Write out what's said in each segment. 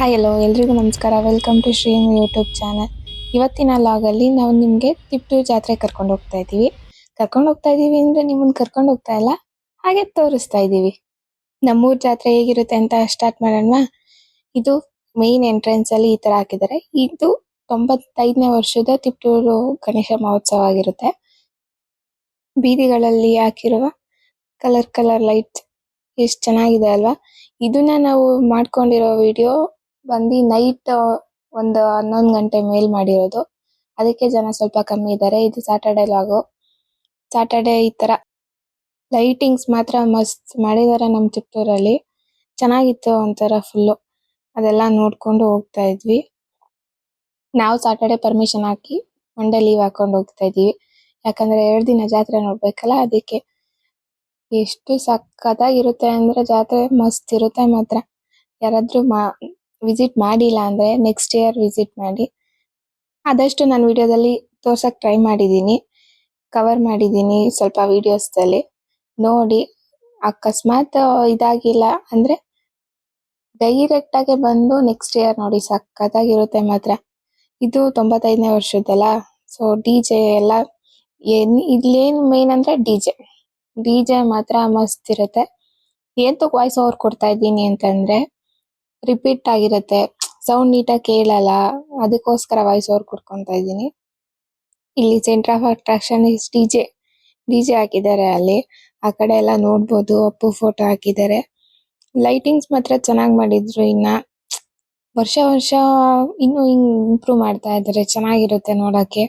Hi hello ಎಲ್ರಿಗೂ ನಮಸ್ಕಾರ. Welcome to Shreem YouTube channel ಇವತ್ತಿನ ಲಾಗಲ್ಲಿ ನಾವು ನಿಮಗೆ ತಿಪ್ಟೂರು ಜಾತ್ರೆ ಕರ್ಕೊಂಡು ಹೋಗ್ತಾ ಇದ್ದೀವಿ. ಕರ್ಕೊಂಡು ಹೋಗ್ತಾ ಇದ್ದೀವಿ ಅಂದರೆ ನಿಮ್ಮನ್ನು ಕರ್ಕೊಂಡು ಹೋಗ್ತಾ ಇಲ್ಲ? ಹಾಗೆ ತೋರಿಸ್ತಾ ಇದ್ದೀವಿ. ನಮ್ಮೂರ್ ಜಾತ್ರೆ ಹೇಗಿರುತ್ತೆ ಅಂತ ಸ್ಟಾರ್ಟ್ ಮಾಡೋಣ. ಇದು ಮೇನ್ ಎಂಟ್ರೆನ್ಸ್ ಅಲ್ಲಿ ಈ ತರ ಹಾಕಿದ್ದಾರೆ. ಇದು ತೊಂಬತ್ತೈದನೇ ವರ್ಷದ ತಿಪ್ಟೂರು ಗಣೇಶ ಮಹೋತ್ಸವ ಆಗಿರುತ್ತೆ. ಬೀದಿಗಳಲ್ಲಿ ಹಾಕಿರುವ ಕಲರ್ ಕಲರ್ ಲೈಟ್ ಎಷ್ಟು ಚೆನ್ನಾಗಿದೆ ಅಲ್ವಾ? ಇದನ್ನ ನಾವು ಮಾಡ್ಕೊಂಡಿರೋ ವಿಡಿಯೋ ಬಂದು ನೈಟ್ ಒಂದು ಹನ್ನೊಂದು ಗಂಟೆ ಮೇಲ್ ಮಾಡಿರೋದು. ಅದಕ್ಕೆ ಜನ ಸ್ವಲ್ಪ ಕಮ್ಮಿ ಇದ್ದಾರೆ ಇದು ಸ್ಯಾಟರ್ಡೆ ಲಾಗು ಸ್ಯಾಟರ್ಡೆ ಈ ತರ ಲೈಟಿಂಗ್ಸ್ ಮಾತ್ರ ಮಸ್ತ್ ಮಾಡಿದ್ದಾರೆ ನಮ್ ಚಿತ್ತೂರಲ್ಲಿ. ಚೆನ್ನಾಗಿತ್ತು ಒಂಥರ ಫುಲ್ಲು ಅದೆಲ್ಲ ನೋಡ್ಕೊಂಡು ಹೋಗ್ತಾ ಇದ್ವಿ. ನಾವು ಸ್ಯಾಟರ್ಡೆ ಪರ್ಮಿಷನ್ ಹಾಕಿ ಮಂಡೇ ಲೀವ್ ಹಾಕೊಂಡು ಹೋಗ್ತಾ ಇದೀವಿ. ಯಾಕಂದ್ರೆ ಎರಡು ದಿನ ಜಾತ್ರೆ ನೋಡ್ಬೇಕಲ್ಲ, ಅದಕ್ಕೆ ಎಷ್ಟು ಸಕ್ಕತ್ತಾಗಿರುತ್ತೆ ಅಂದ್ರೆ ಜಾತ್ರೆ ಮಸ್ತ್ ಇರುತ್ತೆ ಮಾತ್ರ. ಯಾರಾದ್ರೂ ಮಾ ವಿಸಿಟ್ ಮಾಡಿಲ್ಲ ಅಂದ್ರೆ ನೆಕ್ಸ್ಟ್ ಇಯರ್ ವಿಸಿಟ್ ಮಾಡಿ. ಆದಷ್ಟು ನಾನು ವಿಡಿಯೋದಲ್ಲಿ ತೋರ್ಸಕ್ ಟ್ರೈ ಮಾಡಿದ್ದೀನಿ ಕವರ್ ಮಾಡಿದ್ದೀನಿ ಸ್ವಲ್ಪ ವಿಡಿಯೋಸ್ ದಲ್ಲಿ. ನೋಡಿ, ಅಕಸ್ಮಾತ್ ಇದಾಗಿಲ್ಲ ಅಂದ್ರೆ ಡೈರೆಕ್ಟಾಗೆ ಬಂದು ನೆಕ್ಸ್ಟ್ ಇಯರ್ ನೋಡಿ ಸಕ್ಕತ್ತಾಗಿರುತ್ತೆ ಮಾತ್ರ. ಇದು ತೊಂಬತ್ತೈದನೇ ವರ್ಷದ್ದಲ್ಲ. ಸೊ ಡಿಜೆ ಎಲ್ಲ ಏನ್, ಇಲ್ಲೇನು ಮೇನ್ ಅಂದ್ರೆ ಡಿಜೆ ಡಿಜೆ ಮಾತ್ರ ಮಸ್ತ್ ಇರುತ್ತೆ. ಏಂತಕ್ ವಾಯ್ಸ್ ಓವರ್ ಕೊಡ್ತಾ ಇದ್ದೀನಿ ಅಂತಂದ್ರೆ ರಿಪೀಟ್ ಆಗಿರುತ್ತೆ. ಸೌಂಡ್ ನೀಟಾಗಿ ಕೇಳಲ್ಲ. ಅದಕ್ಕೋಸ್ಕರ ವಾಯ್ಸ್ ಓವರ್ ಕೊಡ್ಕೊಂತ ಇದ್ದೀನಿ. ಇಲ್ಲಿ centre of attraction is DJ DJ ಹಾಕಿದ್ದಾರೆ ಅಲ್ಲಿ. ಆ ಕಡೆ ಎಲ್ಲ ನೋಡ್ಬೋದು. ಅಪ್ಪು ಫೋಟೋ ಹಾಕಿದ್ದಾರೆ. ಲೈಟಿಂಗ್ಸ್ ಮಾತ್ರ ಚೆನ್ನಾಗಿ ಮಾಡಿದ್ರು ಇನ್ನ. ವರ್ಷ ವರ್ಷ ಇನ್ನು ಹಿಂಗ್ ಇಂಪ್ರೂವ್ ಮಾಡ್ತಾ ಇದ್ದಾರೆ. ಚೆನ್ನಾಗಿರುತ್ತೆ ನೋಡಕ್ಕೆ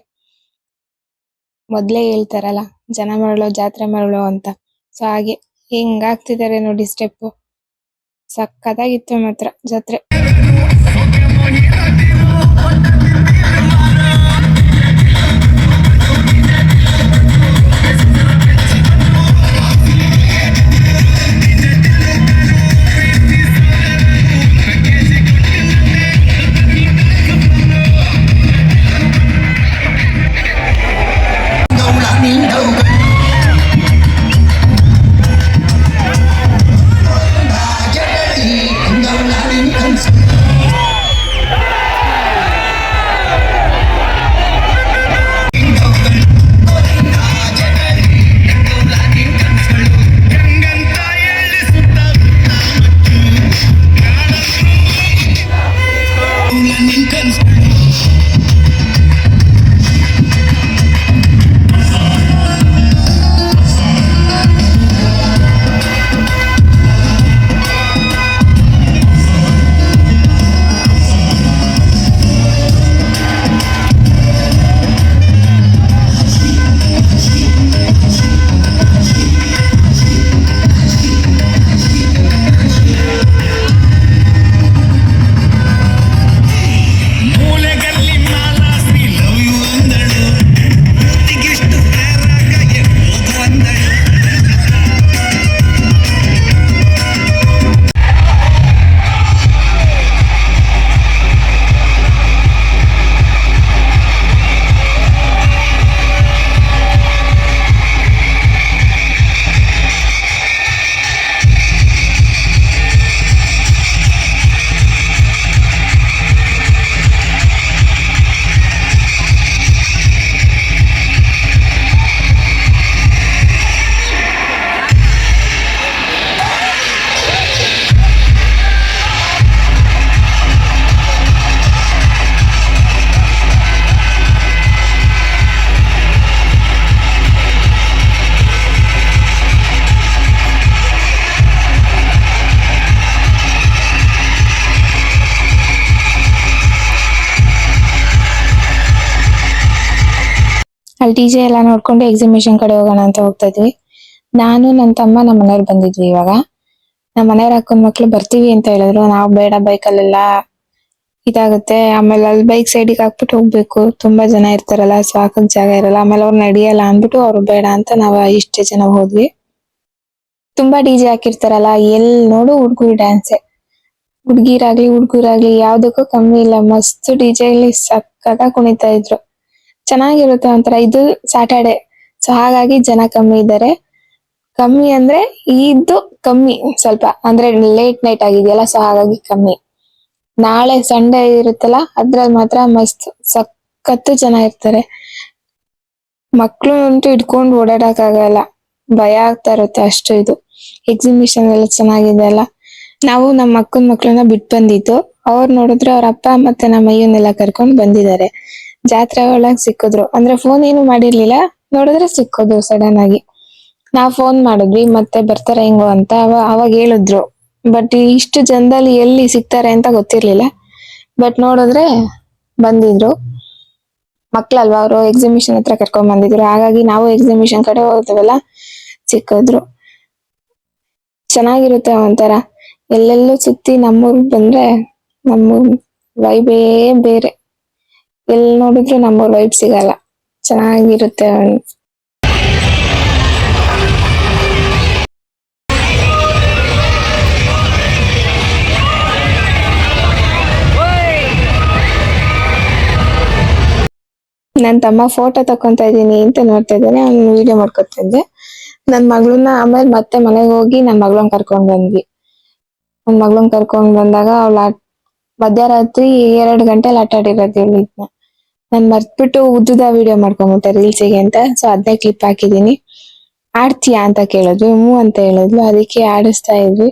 ಮೊದ್ಲೇ ಹೇಳ್ತಾರಲ್ಲ, ಜನ ಮರಳೋ ಜಾತ್ರೆ ಮರಳೋ ಅಂತ. ಸೊ ಹಾಗೆ ಹೆಂಗ್ ಆಗ್ತಿದಾರೆ ನೋಡಿ ಸ್ಟೆಪ್ ಸಕ್ಕತ್ತಾಗಿತ್ತು ಮಾತ್ರ. ಜಾತ್ರೆ. ಅಲ್ಲಿ ಡಿಜೆ ಎಲ್ಲ ನೋಡ್ಕೊಂಡು ಎಕ್ಸಿಬಿಷನ್ ಕಡೆ ಹೋಗೋಣ ಅಂತ ಹೋಗ್ತಾ ಇದ್ವಿ. ನಾನು ನನ್ನ ತಮ್ಮ ನಮ್ಮ ಮನೆಯವ್ರು ಬಂದಿದ್ವಿ ಇವಾಗ. ನಮ್ಮ ಮನೆಯವ್ರ ಅಕ್ಕನ ಮಕ್ಳು ಬರ್ತೀವಿ ಅಂತ ಹೇಳಿದ್ರು. ನಾವು ಬೇಡ ಬೈಕಲ್ಲೆಲ್ಲ ಇದಾಗುತ್ತೆ. ಆಮೇಲೆ ಅಲ್ಲಿ ಬೈಕ್ ಸೈಡಿಗೆ ಹಾಕ್ಬಿಟ್ಟು ಹೋಗ್ಬೇಕು. ತುಂಬಾ ಜನ ಇರ್ತಾರಲ್ಲ ಸೊ ಹಾಕಕ್ ಜಾಗ ಇರಲ್ಲ. ಆಮೇಲೆ ಅವ್ರು ನಡಿಯಲ್ಲ ಅಂದ್ಬಿಟ್ಟು ಅವ್ರು ಬೇಡ ಅಂತ ನಾವ್ ಇಷ್ಟೇ ಜನ ಹೋದ್ವಿ. ತುಂಬಾ ಡಿಜೆ ಹಾಕಿರ್ತಾರಲ್ಲ, ಎಲ್ ನೋಡು ಹುಡ್ಗುರ್ ಡ್ಯಾನ್ಸೆ ಹುಡ್ಗಿರಾಗ್ಲಿ, ಹುಡ್ಗುರಾಗ್ಲಿ, ಯಾವ್ದಕ್ಕೂ ಕಮ್ಮಿ ಇಲ್ಲ. ಮಸ್ತ್ ಡಿಜೆ ಅಲ್ಲಿ ಸಕ್ಕತ್ತಾಗಿ ಕುಣಿತಾ ಇದ್ರು. ಚೆನ್ನಾಗಿರುತ್ತೆ ಒಂಥರ. ಇದು ಸ್ಯಾಟರ್ಡೆ ಸೊ ಹಾಗಾಗಿ ಜನ ಕಮ್ಮಿ ಇದ್ದಾರೆ. ಕಮ್ಮಿ ಅಂದ್ರೆ ಇದು ಕಮ್ಮಿ ಸ್ವಲ್ಪ. ಅಂದ್ರೆ ಲೇಟ್ ನೈಟ್ ಆಗಿದೆಯಲ್ಲ ಸೊ ಹಾಗಾಗಿ ಕಮ್ಮಿ. ನಾಳೆ ಸಂಡೇ ಇರುತ್ತಲ್ಲ, ಅದ್ರಲ್ಲಿ ಮಾತ್ರ ಮಸ್ತ್ ಸಖತ್ತು ಜನ ಇರ್ತಾರೆ. ಮಕ್ಕಳು ಅಂತೂ ಇಟ್ಕೊಂಡು ಓಡಾಡಕ್ ಆಗಲ್ಲ ಭಯ ಆಗ್ತಾ ಇರುತ್ತೆ ಅಷ್ಟು ಇದು. ಎಕ್ಸಿಬಿಷನ್ ಎಲ್ಲ ಚೆನ್ನಾಗಿದೆ ಅಲ್ಲ. ನಾವು ನಮ್ಮ ಅಕ್ಕನ ಮಕ್ಕಳನ್ನ ಬಿಟ್ ಬಂದಿದ್ದು. ಅವ್ರು ನೋಡಿದ್ರೆ ಅವ್ರ ಅಪ್ಪ ಮತ್ತೆ ನಮ್ಮ ಅಯ್ಯನ್ನೆಲ್ಲ ಕರ್ಕೊಂಡು ಬಂದಿದ್ದಾರೆ. ಜಾತ್ರೆ ಒಳಗ್ ಸಿಕ್ಕಿದ್ರು. ಅಂದ್ರೆ ಫೋನ್ ಏನು ಮಾಡಿರ್ಲಿಲ್ಲ. ನೋಡಿದ್ರೆ ಸಿಕ್ಕೋದು ಸಡನ್ ಆಗಿ. ನಾವ್ ಫೋನ್ ಮಾಡಿದ್ವಿ, ಮತ್ತೆ ಬರ್ತಾರೆ ಹೆಂಗೋ ಅಂತ ಅವ- ಅವಾಗ ಹೇಳಿದ್ರು. ಬಟ್ ಇಷ್ಟು ಜನದಲ್ಲಿ ಎಲ್ಲಿ ಸಿಗ್ತಾರೆ ಅಂತ ಗೊತ್ತಿರ್ಲಿಲ್ಲ. ಬಟ್ ನೋಡಿದ್ರೆ ಬಂದಿದ್ರು. ಮಕ್ಳಲ್ವಾ ಅವರು? ಎಕ್ಸಿಬಿಷನ್ ಹತ್ರ ಕರ್ಕೊಂಡ್ ಬಂದಿದ್ರು. ಹಾಗಾಗಿ ನಾವು ಎಕ್ಸಿಬಿಷನ್ ಕಡೆ ಹೋಗ್ತೀವಲ್ಲ, ಸಿಕ್ಕಿದ್ರು. ಚೆನ್ನಾಗಿರುತ್ತೆ ಒಂಥರ. ಎಲ್ಲೆಲ್ಲೂ ಸುತ್ತಿ ನಮ್ಮೂರ್ಗ್ ಬಂದ್ರೆ ನಮ್ಮೂರ್ ವೈಬೇ ಬೇರೆ. ಎಲ್ಲಿ ನೋಡಿದ್ರು ನಮ್ಮೂರ್ ವೈಬ್ ಸಿಗಲ್ಲ. ಚೆನ್ನಾಗಿರುತ್ತೆ ನನ್ ತಮ್ಮ ಫೋಟೋ ತಕೊಂತ ಇದೀನಿ ಅಂತ ನೋಡ್ತಾ ಇದ್ದಾನೆ. ಅವ್ನು ವಿಡಿಯೋ ಮಾಡ್ಕೊತಿದ್ದೆ. ನನ್ ಮಗಳನ್ನ ಆಮೇಲೆ ಮತ್ತೆ ಮನೆಗೆ ಹೋಗಿ ನನ್ ಮಗಳನ್ನ ಕರ್ಕೊಂಡ್ ಬಂದ್ವಿ. ನನ್ ಮಗಳನ್ನ ಕರ್ಕೊಂಡ್ ಬಂದಾಗ ಅವಳ ಮಧ್ಯರಾತ್ರಿ ಎರಡ್ ಗಂಟೆಲಿ ಆಟ ಆಡಿರೋದು ಹೇಳಿದ್ನ ನಾನ್ ಮರ್ತ್ಬಿಟ್ಟು ಉದ್ದದ ವಿಡಿಯೋ ಮಾಡ್ಕೊಂಬಿಟ್ಟೆ ರೀಲ್ಸಿಗೆ ಅಂತ. ಸೊ ಅದನ್ನೇ ಕ್ಲಿಪ್ ಹಾಕಿದೀನಿ. ಆಡ್ತೀಯಾ ಅಂತ ಕೇಳಿದ್ವಿ. ಹ್ಞೂ ಅಂತ ಹೇಳಿದ್ಲು. ಅದಕ್ಕೆ ಆಡಿಸ್ತಾ ಇದ್ವಿ.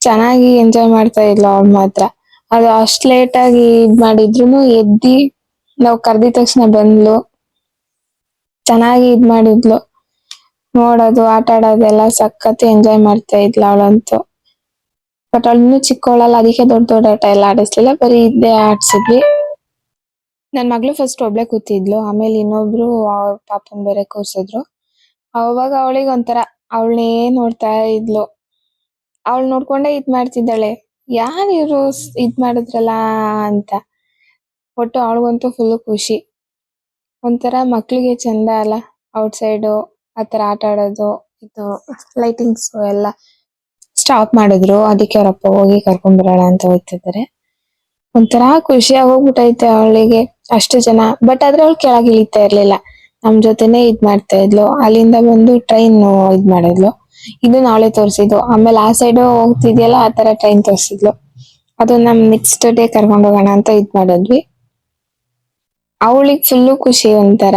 ಚೆನ್ನಾಗಿ ಎಂಜಾಯ್ ಮಾಡ್ತಾ ಇದ್ಲು ಅವ್ಳು ಮಾತ್ರ. ಅದು ಅಷ್ಟು ಲೇಟ್ ಆಗಿ ಇದ್ ಮಾಡಿದ್ರು ಎದ್ದಿ ನಾವು ಕರೆದ ತಕ್ಷಣ ಬಂದ್ಲು. ಚೆನ್ನಾಗಿ ಇದ್ ಮಾಡಿದ್ಲು. ನೋಡೋದು, ಆಟ ಆಡೋದೆಲ್ಲ ಸಖತ್ ಎಂಜಾಯ್ ಮಾಡ್ತಾ ಇದ್ಲು ಅವಳಂತೂ. ಬಟ್ ಅವಳು ಇನ್ನೂ ಚಿಕ್ಕವಳಲ್ಲ ಅದಕ್ಕೆ ದೊಡ್ಡ ದೊಡ್ಡ ಆಟ ಎಲ್ಲ ಆಡಿಸ್ಲಿಲ್ಲ. ಬರೀ ಇದ್ದೇ ಆಡ್ಸಿದ್ವಿ. ನನ್ ಮಗಳು ಫಸ್ಟ್ ಒಬ್ಳೆ ಕೂತಿದ್ಲು. ಆಮೇಲೆ ಇನ್ನೊಬ್ರು ಅವ್ರ ಪಾಪನ್ ಬೇರೆ ಕೂರ್ಸಿದ್ರು. ಅವಾಗ ಅವಳಿಗೆ ಒಂಥರ ಅವಳನ್ನೇ ನೋಡ್ತಾ ಇದ್ಲು. ಅವಳು ನೋಡ್ಕೊಂಡೆ ಇದ್ ಮಾಡ್ತಿದ್ದಾಳೆ. ಯಾರು ಇವ್ರು ಇದ್ ಮಾಡಿದ್ರಲ್ಲ ಅಂತ. ಒಟ್ಟು ಅವಳಿಗಂತೂ ಫುಲ್ ಖುಷಿ. ಒಂಥರ ಮಕ್ಳಿಗೆ ಚಂದ ಅಲ್ಲ. ಔಟ್ ಸೈಡು ಆತರ ಆಟ ಆಡೋದು, ಇದು ಲೈಟಿಂಗ್ಸ್ ಎಲ್ಲ ಸ್ಟಾಪ್ ಮಾಡಿದ್ರು. ಅದಕ್ಕೆ ಅವ್ರಪ್ಪ ಹೋಗಿ ಕರ್ಕೊಂಡ್ ಬರೋಣ ಅಂತ ಹೋಗ್ತಿದ್ದಾರೆ. ಒಂಥರ ಖುಷಿ ಆಗೋಗ್ಬಿಟ್ಟೈತೆ ಅವಳಿಗೆ. ಅಷ್ಟು ಜನ ಬಟ್ ಆದ್ರೆ ಅವ್ಳು ಕೆಳಗೆ ಇಳಿತಾ ಇರ್ಲಿಲ್ಲ. ನಮ್ ಜೊತೆನೆ ಇದ್ ಮಾಡ್ತಾ ಇದ್ಲು. ಅಲ್ಲಿಂದ ಬಂದು ಟ್ರೈನ್ ಇದ್ ಮಾಡಿದ್ಲು. ಇದು ನಾಳೆ ತೋರಿಸಿದ್ಲು ಆಮೇಲೆ ಆ ಸೈಡ್ ಹೋಗ್ತಿದ್ಯಲ್ಲ, ಆ ತರ ಟ್ರೈನ್ ತೋರಿಸಿದ್ಲು. ಅದು ನಮ್ ನೆಕ್ಸ್ಟ್ ಡೇ ಕರ್ಕೊಂಡು ಹೋಗೋಣ ಅಂತ ಇದ್ ಮಾಡಿದ್ವಿ. ಅವಳಿಗೆ ಫುಲ್ಲು ಖುಷಿ ಒಂಥರ.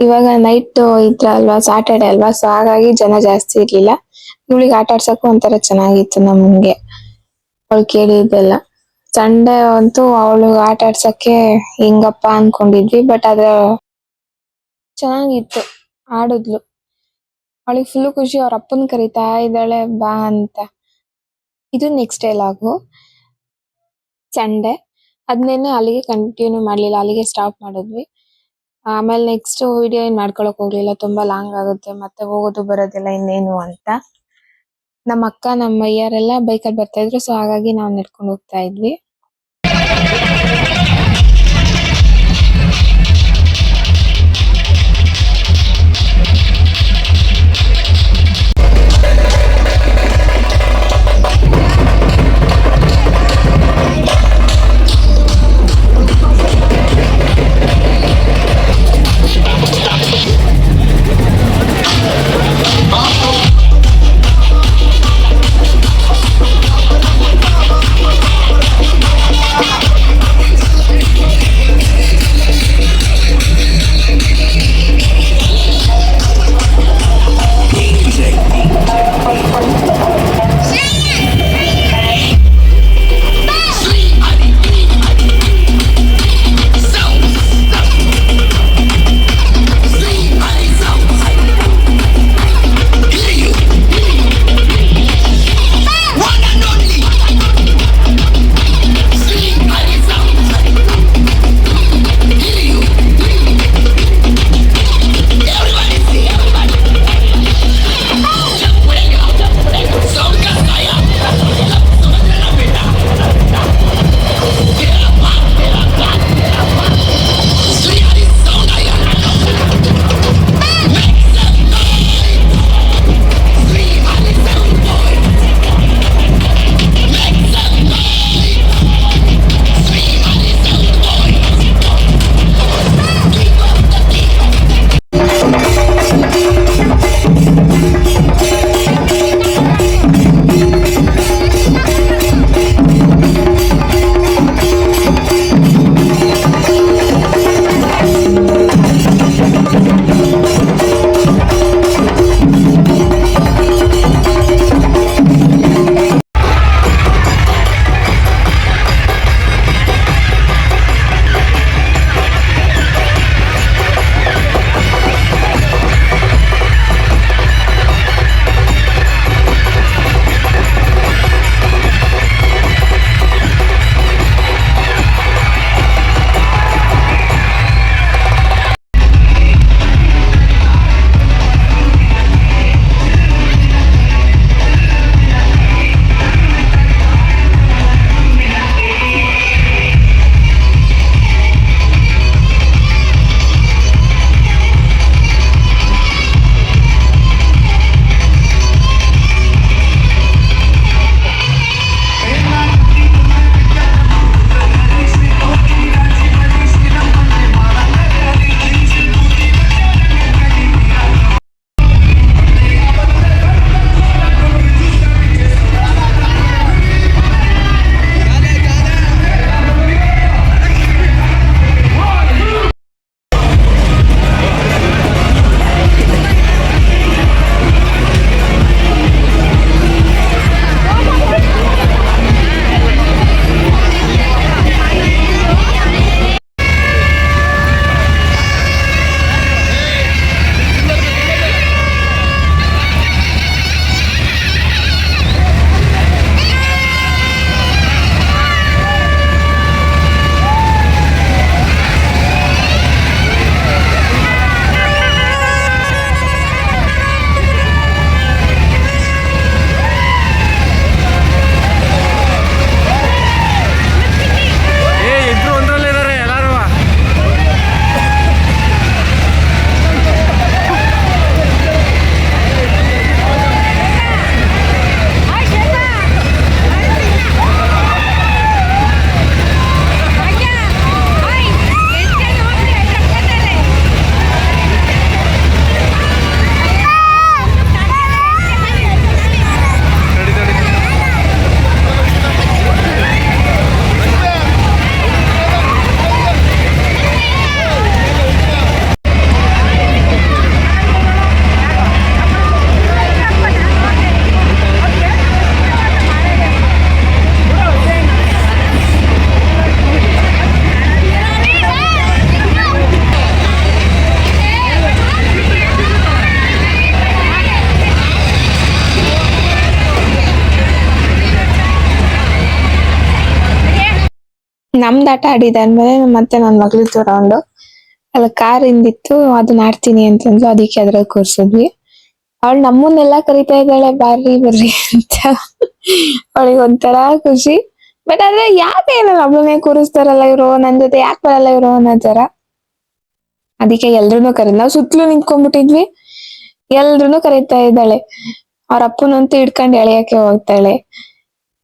ಇವಾಗ ನೈಟ್ ಇದ್ರ ಅಲ್ವಾ ಸಾಟರ್ಡೆ ಅಲ್ವಾ ಸೊ ಹಾಗಾಗಿ ಜನ ಜಾಸ್ತಿ ಇರ್ಲಿಲ್ಲ. ಇವಳಿಗೆ ಆಟ ಆಡ್ಸಕ್ಕೂ ಒಂಥರ ಚೆನ್ನಾಗಿತ್ತು ನಮ್ಗೆ. ಅವಳು ಕೇಳಿದ್ದೆಲ್ಲ. ಸಂಡೆ ಅಂತೂ ಅವಳು ಆಟ ಆಡ್ಸಕ್ಕೆ ಹೆಂಗಪ್ಪ ಅನ್ಕೊಂಡಿದ್ವಿ ಬಟ್ ಅದ್ರ ಚೆನ್ನಾಗಿತ್ತು, ಆಡಿದ್ಲು. ಅವಳಿಗೆ ಫುಲ್ ಖುಷಿ, ಅವ್ರ ಅಪ್ಪನ ಕರಿತಾ ಇದ್ದಾಳೆ, ಬಾ ಅಂತ. ಇದು ನೆಕ್ಸ್ಟ್ ಡೇ ಲಾಗು ಸಂಡೆ ಅದನ್ನೇನೆ ಅಲ್ಲಿಗೆ ಕಂಟಿನ್ಯೂ ಮಾಡ್ಲಿಲ್ಲ, ಅಲ್ಲಿಗೆ ಸ್ಟಾಪ್ ಮಾಡಿದ್ವಿ. ಆಮೇಲೆ ನೆಕ್ಸ್ಟ್ ವಿಡಿಯೋ ಏನು ಮಾಡ್ಕೊಳಕ್ ಹೋಗ್ಲಿಲ್ಲ, ತುಂಬಾ ಲಾಂಗ್ ಆಗುತ್ತೆ, ಮತ್ತೆ ಹೋಗೋದು ಬರೋದಿಲ್ಲ ಇನ್ನೇನು ಅಂತ. ನಮ್ಮ ಅಕ್ಕ ನಮ್ಮ ಅಯ್ಯರೆಲ್ಲ ಬೈಕಲ್ಲಿ ಬರ್ತಾ ಇದ್ರು ಸೊ ಹಾಗಾಗಿ ನಾವು ನಡ್ಕೊಂಡು ಹೋಗ್ತಾ ಇದ್ವಿ. ನಮ್ದು ಆಟ ಆಡಿದಾದ್ಮೇಲೆ ಮತ್ತೆ ನನ್ನ ಮಗಳ ತಗೊಂಡು ಅಲ್ಲಿ ಕಾರ್ ಹಿಂದಿತ್ತು ಅದನ್ನ ಆಡ್ತೀನಿ ಅಂತಂದ್ರು ಅದಕ್ಕೆ ಅದ್ರಲ್ಲಿ ಕೂರ್ಸಿದ್ವಿ. ಅವಳು ನಮ್ಮನ್ನೆಲ್ಲ ಕರಿತಾ ಇದ್ದಾಳೆ, ಬರ್ರಿ ಬರ್ರಿ ಅಂತ. ಅವಳಿಗೆ ಒಂಥರ ಖುಷಿ. ಬಟ್ ಆದ್ರೆ ಯಾಕೆ ಏನಲ್ಲ ಒಬ್ಬನೇ ಕೂರಿಸ್ತಾರಲ್ಲ ಇವ್ರು, ನನ್ ಜೊತೆ ಯಾಕೆ ಬರಲ್ಲ ಇವ್ರು ಅನ್ನೋ ತರ ಅದಕ್ಕೆ ಎಲ್ರು ಕರಿ, ನಾವು ಸುತ್ತಲೂ ನಿಂತ್ಕೊಂಡ್ಬಿಟ್ಟಿದ್ವಿ. ಎಲ್ರು ಕರೀತಾ ಇದ್ದಾಳೆ. ಅವ್ರ ಅಪ್ಪನಂತೂ ಹಿಡ್ಕೊಂಡು ಎಳೆಯಕ್ಕೆ ಹೋಗ್ತಾಳೆ.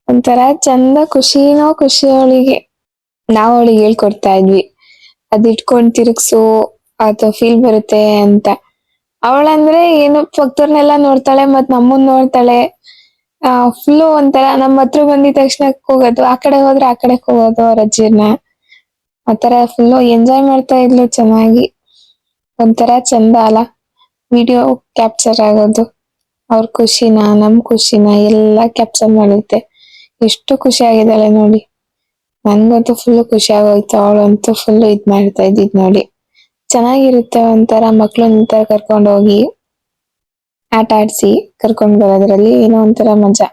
ಒಂಥರ ಚಂದ ಖುಷಿನೋ ಖುಷಿ ಅವಳಿಗೆ. ನಾವು ಅವಳಿಗೆ ಹೇಳ್ಕೊಡ್ತಾ ಇದ್ವಿ. ಅದ್ ಇಟ್ಕೊಂಡ್ ತಿರುಗ್ಸು ಅದು ಫೀಲ್ ಬರುತ್ತೆ ಅಂತ. ಅವಳಂದ್ರೆ ಏನು ಪಕ್ಕದವ್ರನ್ನೆಲ್ಲ ನೋಡ್ತಾಳೆ ಮತ್ ನಮ್ಮನ್ ನೋಡ್ತಾಳೆ. ಆ ಫುಲ್ಲು ಒಂಥರ ನಮ್ಮ ಹತ್ರ ಬಂದಿದ ತಕ್ಷಣ ಹೋಗೋದು, ಆ ಕಡೆ ಹೋದ್ರೆ ಆ ಕಡೆ ಹೋಗೋದು ಅವ್ರ ಅಜ್ಜಿನ ಆತರ ಫುಲ್ ಎಂಜಾಯ್ ಮಾಡ್ತಾ ಇದ್ಲು ಚೆನ್ನಾಗಿ. ಒಂಥರ ಚಂದ ಅಲ್ಲ. ವಿಡಿಯೋ ಕ್ಯಾಪ್ಚರ್ ಆಗೋದು. ಅವ್ರ ಖುಷಿನ, ನಮ್ ಖುಷಿನ ಎಲ್ಲ ಕ್ಯಾಪ್ಚರ್ ಮಾಡುತ್ತೆ ಎಷ್ಟು ಖುಷಿ ಆಗಿದ್ದಾಳೆ ನೋಡಿ. ನನ್ಗಂತೂ ಫುಲ್ ಖುಷಿ ಆಗೋಯ್ತು. ಅವಳಂತೂ ಫುಲ್ ಇದ್ ಮಾಡ್ತಾ ಇದ್ದಿದ್ ನೋಡಿ. ಚೆನ್ನಾಗಿರುತ್ತೆ ಒಂಥರ ಮಕ್ಳನ್ನ ಕರ್ಕೊಂಡು ಹೋಗಿ ಆಟ ಆಡ್ಸಿ ಕರ್ಕೊಂಡ್ ಬರೋದ್ರಲ್ಲಿ ಏನೋ ಒಂಥರ ಮಜಾ.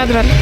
ನನ್ನ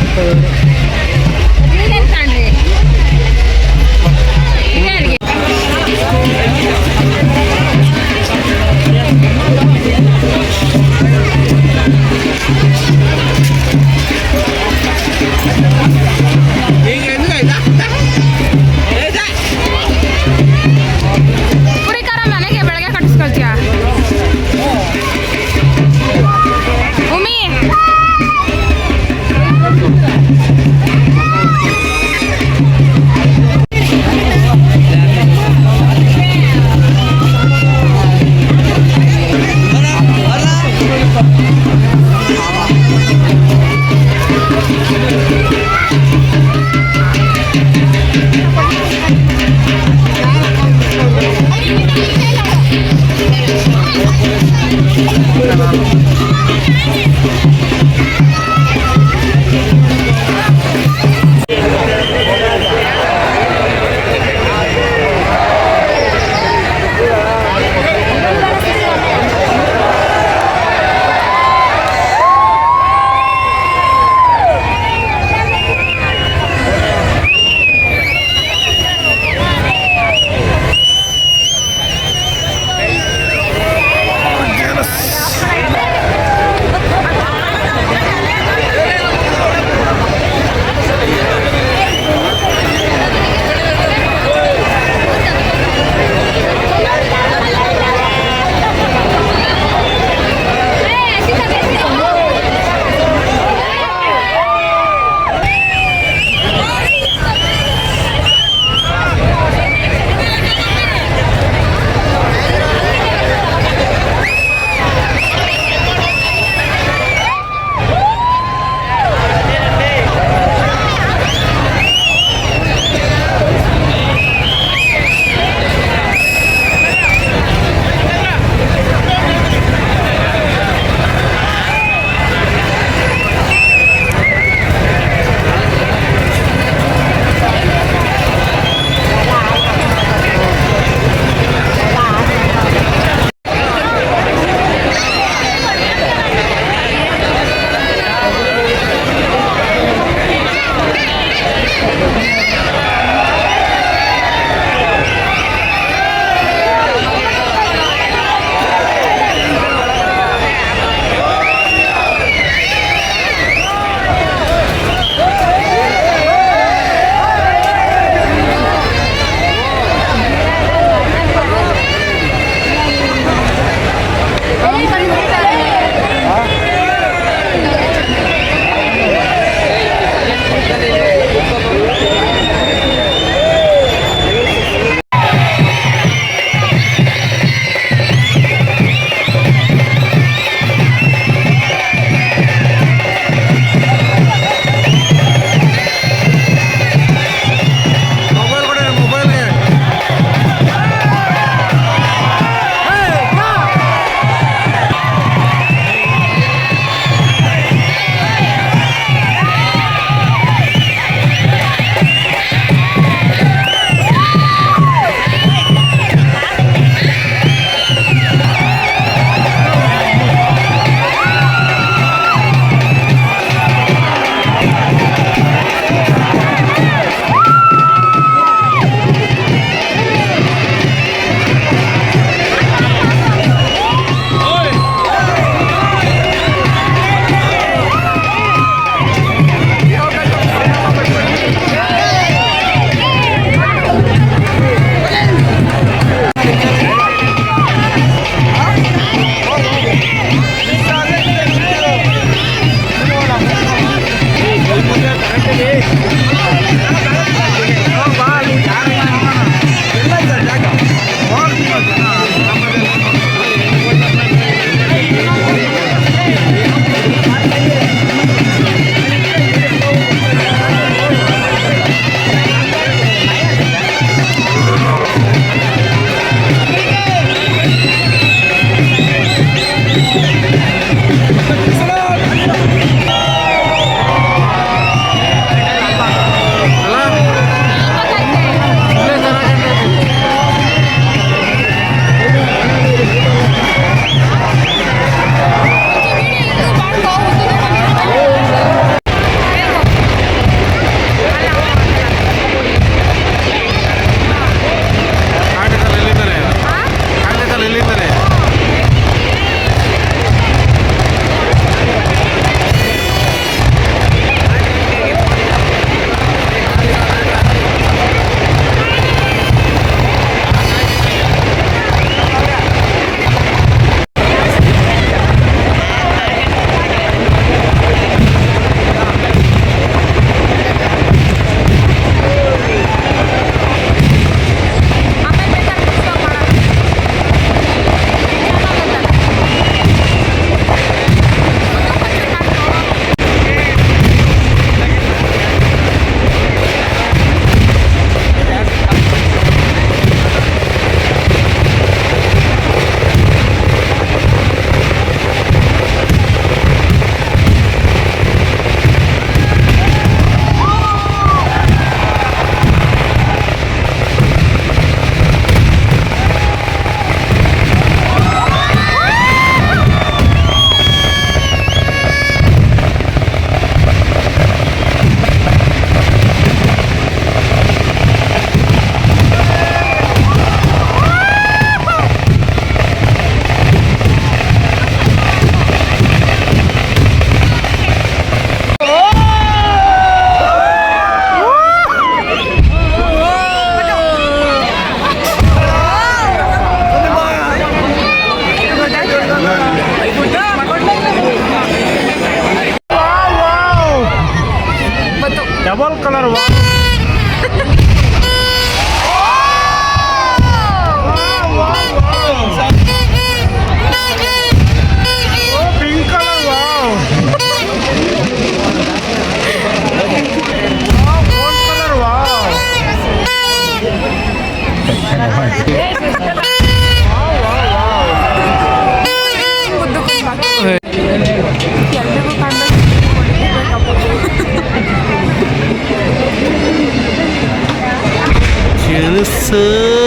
coração.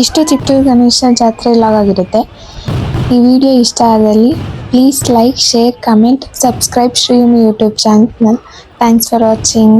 ಇದಿಷ್ಟು ಚಿತ್ರ ಗಣೇಶ ಜಾತ್ರೆ ಲಾಗ್ ಆಗಿರುತ್ತೆ. ಈ ವಿಡಿಯೋ ಇಷ್ಟ ಆದಲ್ಲಿ please like share comment subscribe Shreemi YouTube channel thanks for watching